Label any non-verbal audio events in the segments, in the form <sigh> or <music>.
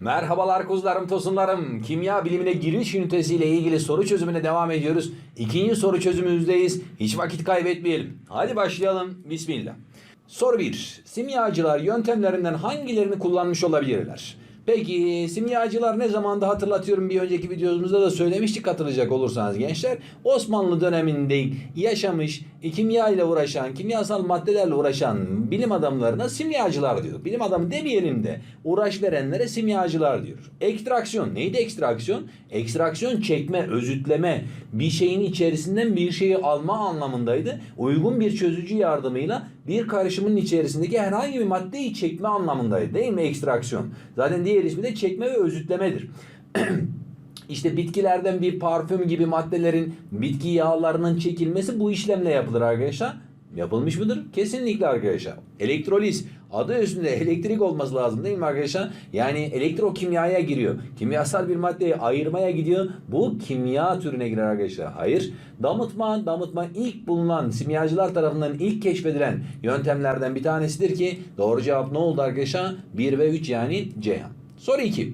Merhabalar kuzularım tosunlarım. Kimya bilimine giriş ünitesiyle ilgili soru çözümüne devam ediyoruz. İkinci soru çözümümüzdeyiz. Hiç vakit kaybetmeyelim. Hadi başlayalım. Bismillah. Soru 1. Simyacılar yöntemlerinden hangilerini kullanmış olabilirler? Peki simyacılar ne zamanda hatırlatıyorum bir önceki videomuzda da söylemiştik hatırlayacak olursanız gençler. Osmanlı döneminde yaşamış, kimya ile uğraşan, kimyasal maddelerle uğraşan bilim adamlarına simyacılar diyor. Bilim adamı demeyelim de uğraş verenlere simyacılar diyor. Ekstraksiyon neydi ekstraksiyon? Ekstraksiyon çekme, özütleme, bir şeyin içerisinden bir şeyi alma anlamındaydı. Uygun bir çözücü yardımıyla bir karışımın içerisindeki herhangi bir maddeyi çekme anlamındaydı değil mi ekstraksiyon? Zaten diğer çekme ve özütlemedir. <clears throat> İşte bitkilerden bir parfüm gibi maddelerin bitki yağlarının çekilmesi bu işlemle yapılır arkadaşlar. Yapılmış mıdır? Kesinlikle arkadaşlar. Elektroliz adı üstünde elektrik olması lazım değil mi arkadaşlar? Yani elektrokimyaya giriyor. Kimyasal bir maddeyi ayırmaya gidiyor. Bu kimya türüne girer arkadaşlar. Hayır. Damıtma, damıtma ilk bulunan simyacılar tarafından ilk keşfedilen yöntemlerden bir tanesidir ki doğru cevap ne oldu arkadaşlar? 1 ve 3 yani Ceyhan. Soru 2.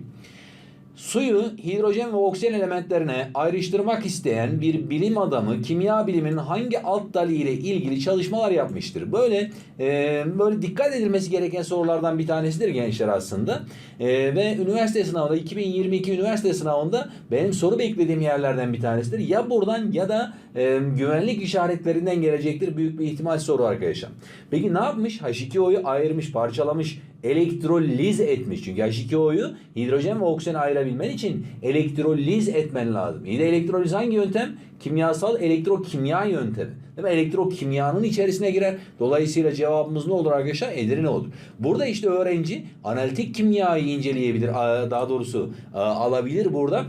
Suyu hidrojen ve oksijen elementlerine ayrıştırmak isteyen bir bilim adamı kimya biliminin hangi alt dalı ile ilgili çalışmalar yapmıştır? Böyle e, böyle dikkat edilmesi gereken sorulardan bir tanesidir gençler aslında. E, ve üniversite sınavında 2022 üniversite sınavında benim soru beklediğim yerlerden bir tanesidir. Ya buradan ya da e, güvenlik işaretlerinden gelecektir büyük bir ihtimal soru arkadaşlar. Peki ne yapmış? H2O'yu ayırmış, parçalamış, elektroliz etmiş. Çünkü H2O'yu hidrojen ve oksijen ayırabilmen için elektroliz etmen lazım. İyi de elektroliz hangi yöntem? Kimyasal elektrokimya yöntemi. Değil mi? Elektrokimyanın içerisine girer. Dolayısıyla cevabımız ne olur arkadaşlar? Edirne olur. Burada işte öğrenci analitik kimyayı inceleyebilir. Daha doğrusu alabilir burada.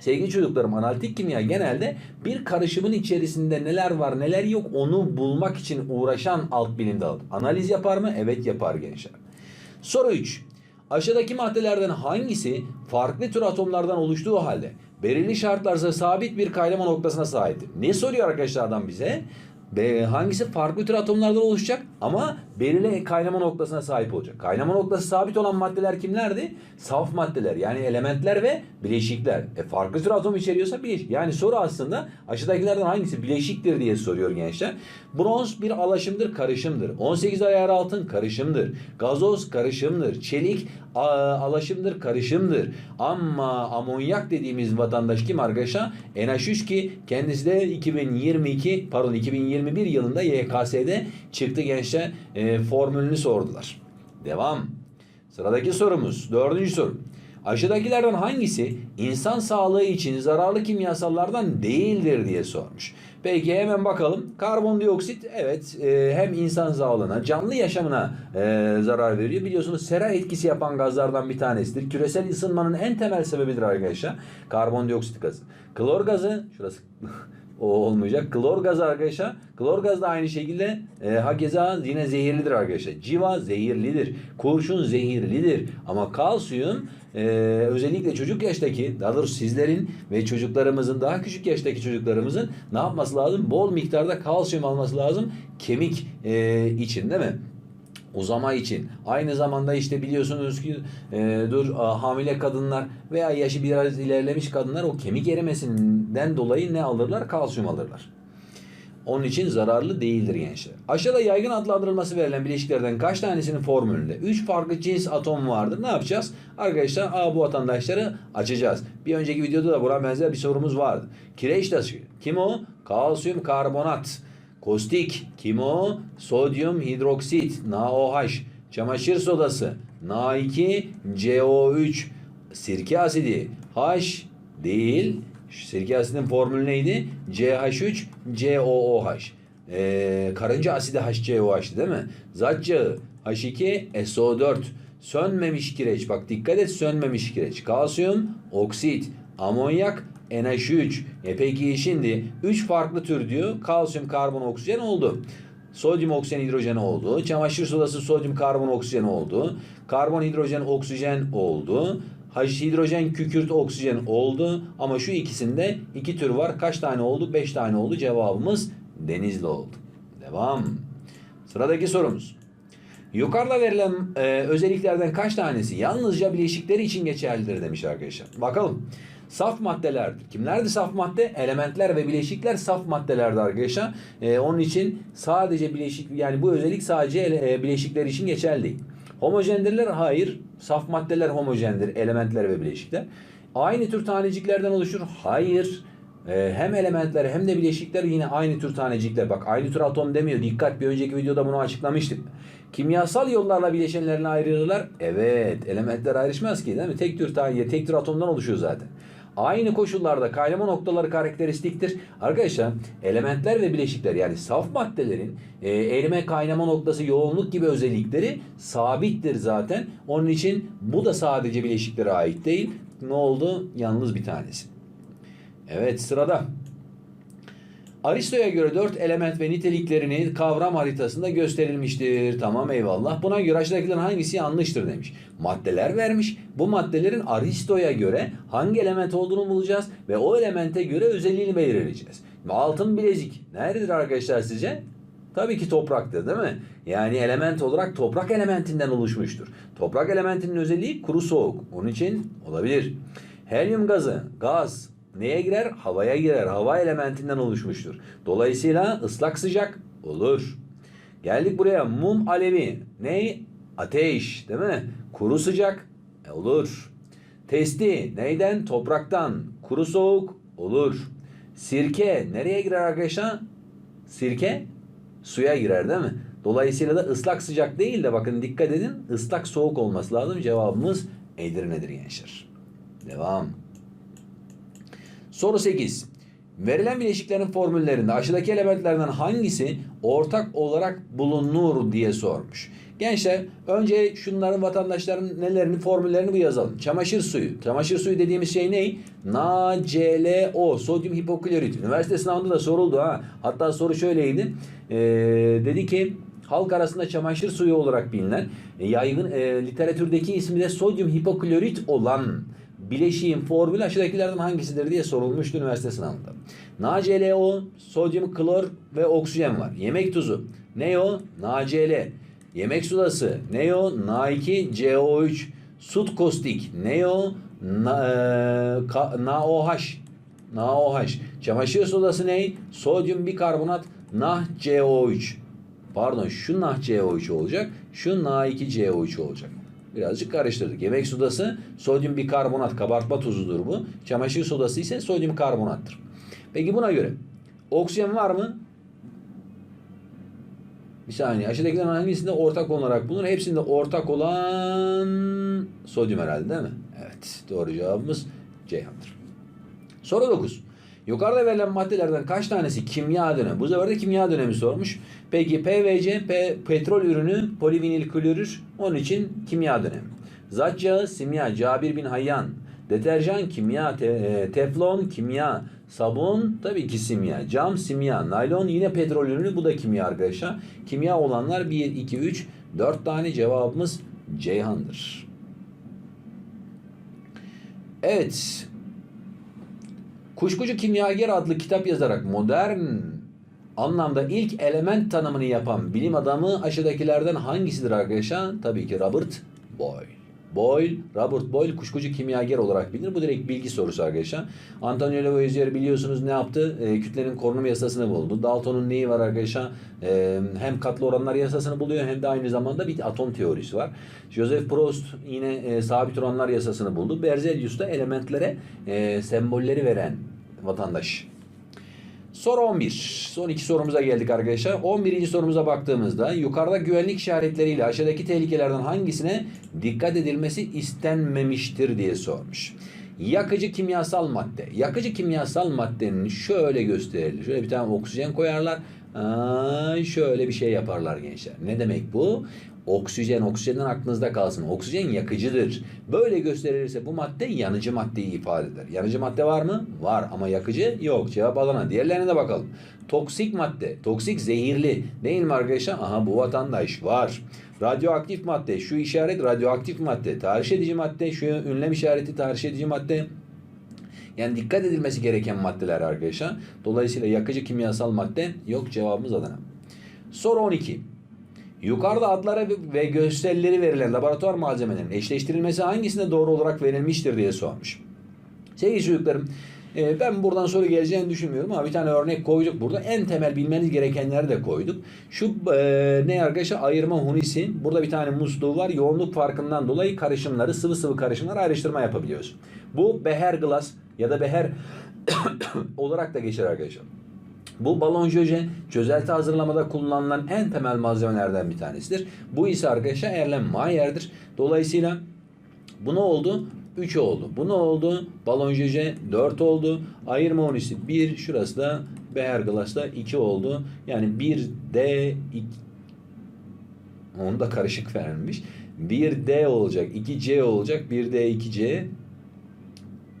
Sevgili çocuklarım analitik kimya genelde bir karışımın içerisinde neler var neler yok onu bulmak için uğraşan alt bilim dalı. Analiz yapar mı? Evet yapar gençler. Soru 3. Aşağıdaki maddelerden hangisi farklı tür atomlardan oluştuğu halde belirli şartlarsa sabit bir kaynama noktasına sahiptir? Ne soruyor arkadaşlar adam bize? Be, hangisi farklı tür atomlardan oluşacak ama belirli kaynama noktasına sahip olacak. Kaynama noktası sabit olan maddeler kimlerdi? Saf maddeler yani elementler ve bileşikler. E farklı tür atom içeriyorsa bileşik. Yani soru aslında aşağıdakilerden hangisi bileşiktir diye soruyor gençler. Bronz bir alaşımdır, karışımdır. 18 ayar altın karışımdır. Gazoz karışımdır. Çelik alaşımdır, karışımdır. Ama amonyak dediğimiz vatandaş kim arkadaşlar? NH3 ki kendisi de 2022 pardon 2021 yılında YKS'de çıktı gençler e, formülünü sordular. Devam. Sıradaki sorumuz. Dördüncü soru. Aşağıdakilerden hangisi insan sağlığı için zararlı kimyasallardan değildir diye sormuş. Peki hemen bakalım. Karbondioksit evet e, hem insan sağlığına, canlı yaşamına e, zarar veriyor. Biliyorsunuz sera etkisi yapan gazlardan bir tanesidir. Küresel ısınmanın en temel sebebidir arkadaşlar. Karbondioksit gazı. Klor gazı, şurası <laughs> o olmayacak. Klor gazı arkadaşlar. Klor gaz da aynı şekilde e, hakeza yine zehirlidir arkadaşlar. Civa zehirlidir. Kurşun zehirlidir. Ama kalsiyum e, özellikle çocuk yaştaki daha doğrusu sizlerin ve çocuklarımızın daha küçük yaştaki çocuklarımızın ne yapması lazım? Bol miktarda kalsiyum alması lazım. Kemik e, için değil mi? Uzama için. Aynı zamanda işte biliyorsunuz ki e, dur a, hamile kadınlar veya yaşı biraz ilerlemiş kadınlar o kemik erimesinden dolayı ne alırlar? Kalsiyum alırlar. Onun için zararlı değildir gençler. Aşağıda yaygın adlandırılması verilen bileşiklerden kaç tanesinin formülünde 3 farklı cins atom vardır. Ne yapacağız? Arkadaşlar A bu vatandaşları açacağız. Bir önceki videoda da buna benzer bir sorumuz vardı. Kireç taşı. Kim o? Kalsiyum karbonat. Kostik, kim o? Sodyum hidroksit, NaOH. Çamaşır sodası, Na2, CO3. Sirke asidi, H değil. Sirke asidinin formülü neydi? CH3, COOH. Ee, karınca asidi HCOH'tı değil mi? Zat yağı, H2, SO4. Sönmemiş kireç. Bak dikkat et sönmemiş kireç. Kalsiyum, oksit, amonyak, NH3. E peki şimdi 3 farklı tür diyor. Kalsiyum, karbon, oksijen oldu. Sodyum, oksijen, hidrojen oldu. Çamaşır sodası sodyum, karbon, oksijen oldu. Karbon, hidrojen, oksijen oldu. Hidrojen, kükürt, oksijen oldu. Ama şu ikisinde iki tür var. Kaç tane oldu? 5 tane oldu. Cevabımız denizli oldu. Devam. Sıradaki sorumuz. Yukarıda verilen e, özelliklerden kaç tanesi yalnızca bileşikleri için geçerlidir demiş arkadaşlar. Bakalım. Saf maddelerdir. Kimlerdi saf madde? Elementler ve bileşikler saf maddelerdi arkadaşlar. E, onun için sadece bileşik yani bu özellik sadece ele- e, bileşikler için geçerli değil. Homojendirler hayır. Saf maddeler homojendir. Elementler ve bileşikler. Aynı tür taneciklerden oluşur. Hayır. Ee, hem elementler hem de bileşikler yine aynı tür tanecikler. Bak aynı tür atom demiyor. Dikkat bir önceki videoda bunu açıklamıştık. Kimyasal yollarla bileşenlerine ayrılırlar. Evet elementler ayrışmaz ki değil mi? Tek tür tane, tek tür atomdan oluşuyor zaten. Aynı koşullarda kaynama noktaları karakteristiktir. Arkadaşlar elementler ve bileşikler yani saf maddelerin e, erime kaynama noktası yoğunluk gibi özellikleri sabittir zaten. Onun için bu da sadece bileşiklere ait değil. Ne oldu? Yalnız bir tanesi. Evet sırada. Aristo'ya göre dört element ve niteliklerini kavram haritasında gösterilmiştir. Tamam eyvallah. Buna göre aşağıdakilerin hangisi yanlıştır demiş. Maddeler vermiş. Bu maddelerin Aristo'ya göre hangi element olduğunu bulacağız ve o elemente göre özelliğini belirleyeceğiz. Altın bilezik nerededir arkadaşlar sizce? Tabii ki topraktır değil mi? Yani element olarak toprak elementinden oluşmuştur. Toprak elementinin özelliği kuru soğuk. Onun için olabilir. Helyum gazı, gaz neye girer? Havaya girer. Hava elementinden oluşmuştur. Dolayısıyla ıslak sıcak olur. Geldik buraya mum alevi. Ne? Ateş değil mi? Kuru sıcak e, olur. Testi neyden? Topraktan. Kuru soğuk olur. Sirke nereye girer arkadaşlar? Sirke suya girer değil mi? Dolayısıyla da ıslak sıcak değil de bakın dikkat edin ıslak soğuk olması lazım. Cevabımız Edirne'dir gençler. Devam. Soru 8. Verilen bileşiklerin formüllerinde aşağıdaki elementlerden hangisi ortak olarak bulunur diye sormuş. Gençler önce şunların vatandaşların nelerini formüllerini bu yazalım. Çamaşır suyu. Çamaşır suyu dediğimiz şey ne? NaClO sodyum hipoklorit. Üniversite sınavında da soruldu ha. Hatta soru şöyleydi. Ee, dedi ki halk arasında çamaşır suyu olarak bilinen e, yaygın e, literatürdeki ismi de sodyum hipoklorit olan bileşiğin formülü aşağıdakilerden hangisidir diye sorulmuştu üniversite sınavında. NaClO, sodyum klor ve oksijen var. Yemek tuzu. Ne o? NaCl. Yemek sudası. Ne o? Na2CO3. Sut kostik. Ne o? Na, e, NaOH. NaOH. Çamaşır sodası ne? Sodyum bikarbonat NaCO3. Pardon şu NaCO3 olacak. Şu Na2CO3 olacak. Birazcık karıştırdık. Yemek sodası sodyum bikarbonat kabartma tuzudur bu. Çamaşır sodası ise sodyum karbonattır. Peki buna göre oksijen var mı? Bir saniye. Aşağıdakilerin hangisinde ortak olarak bulunur? Hepsinde ortak olan sodyum herhalde değil mi? Evet. Doğru cevabımız Ceyhan'dır. Soru 9. Yukarıda verilen maddelerden kaç tanesi kimya dönemi? Bu sefer de kimya dönemi sormuş. Peki PVC, P, petrol ürünü, polivinil klorür. Onun için kimya dönemi. Zat simya, Cabir bin Hayyan. Deterjan, kimya, te, e, teflon, kimya. Sabun, tabii ki simya. Cam, simya. Naylon yine petrol ürünü. Bu da kimya arkadaşlar. Kimya olanlar 1, 2, 3, 4 tane cevabımız Ceyhan'dır. Evet. Kuşkucu Kimyager adlı kitap yazarak modern anlamda ilk element tanımını yapan bilim adamı aşağıdakilerden hangisidir arkadaşlar? Tabii ki Robert Boyle. Boyle, Robert Boyle kuşkucu kimyager olarak bilinir. Bu direkt bilgi sorusu arkadaşlar. Antonio Lavoisier biliyorsunuz ne yaptı? E, kütlenin korunum yasasını buldu. Dalton'un neyi var arkadaşlar? E, hem katlı oranlar yasasını buluyor hem de aynı zamanda bir atom teorisi var. Joseph Proust yine e, sabit oranlar yasasını buldu. Berzelius da elementlere e, sembolleri veren vatandaş. Soru 11. Son iki sorumuza geldik arkadaşlar. 11. sorumuza baktığımızda yukarıda güvenlik işaretleriyle aşağıdaki tehlikelerden hangisine dikkat edilmesi istenmemiştir diye sormuş. Yakıcı kimyasal madde. Yakıcı kimyasal maddenin şöyle gösterilir. Şöyle bir tane oksijen koyarlar. Aa, şöyle bir şey yaparlar gençler. Ne demek bu? Oksijen, oksijenden aklınızda kalsın. Oksijen yakıcıdır. Böyle gösterilirse bu madde yanıcı maddeyi ifade eder. Yanıcı madde var mı? Var ama yakıcı yok. Cevap alana. Diğerlerine de bakalım. Toksik madde. Toksik zehirli. Değil mi arkadaşlar? Aha bu vatandaş var. Radyoaktif madde. Şu işaret radyoaktif madde. Tahriş edici madde. Şu ünlem işareti tahriş edici madde. Yani dikkat edilmesi gereken maddeler arkadaşlar. Dolayısıyla yakıcı kimyasal madde yok cevabımız Adana. Soru 12. Yukarıda adları ve gösterileri verilen laboratuvar malzemelerinin eşleştirilmesi hangisinde doğru olarak verilmiştir diye sormuş. Sevgili çocuklarım e, ben buradan soru geleceğini düşünmüyorum ama bir tane örnek koyduk burada. En temel bilmeniz gerekenleri de koyduk. Şu e, ne arkadaşlar ayırma hunisin. Burada bir tane musluğu var. Yoğunluk farkından dolayı karışımları sıvı sıvı karışımları ayrıştırma yapabiliyoruz. Bu beher glass ya da beher <coughs> olarak da geçer arkadaşlar. Bu balon jöje çözelti hazırlamada kullanılan en temel malzemelerden bir tanesidir. Bu ise arkadaşlar Erlenmeyer'dir. Dolayısıyla bu ne oldu? 3 oldu. Bu ne oldu? Balon jöje 4 oldu. Ayırma onisi 1. Şurası da Beher Glass'da 2 oldu. Yani 1 D 2 onu da karışık verilmiş. 1 D olacak, 2 C olacak, 1 D 2 C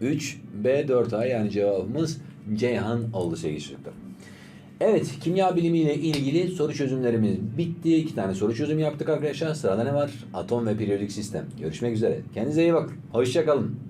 3 B 4 A yani cevabımız Ceyhan oldu sevgili çocuklar. Evet, kimya bilimiyle ilgili soru çözümlerimiz bitti. İki tane soru çözümü yaptık arkadaşlar. Sırada ne var? Atom ve periyodik sistem. Görüşmek üzere. Kendinize iyi bakın. Hoşçakalın.